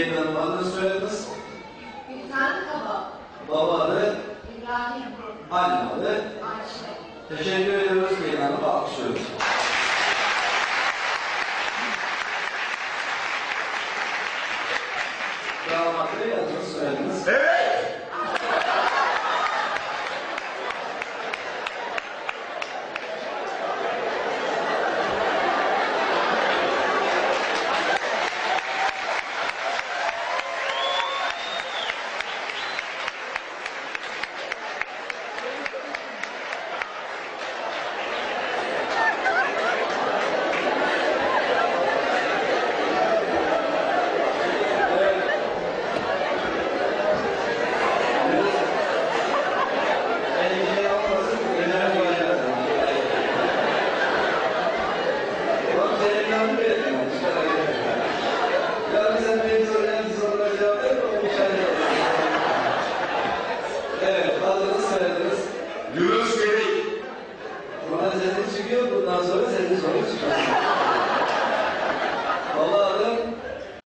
Gelin Hanım adını soyadınız. Gülten Kaba, Baba adı, İbrahim, anne adı. Ayşe. Teşekkür ediyoruz Gelin Hanım'a alkışlıyoruz. Damat Bey adını soyadınız. Evet. Señor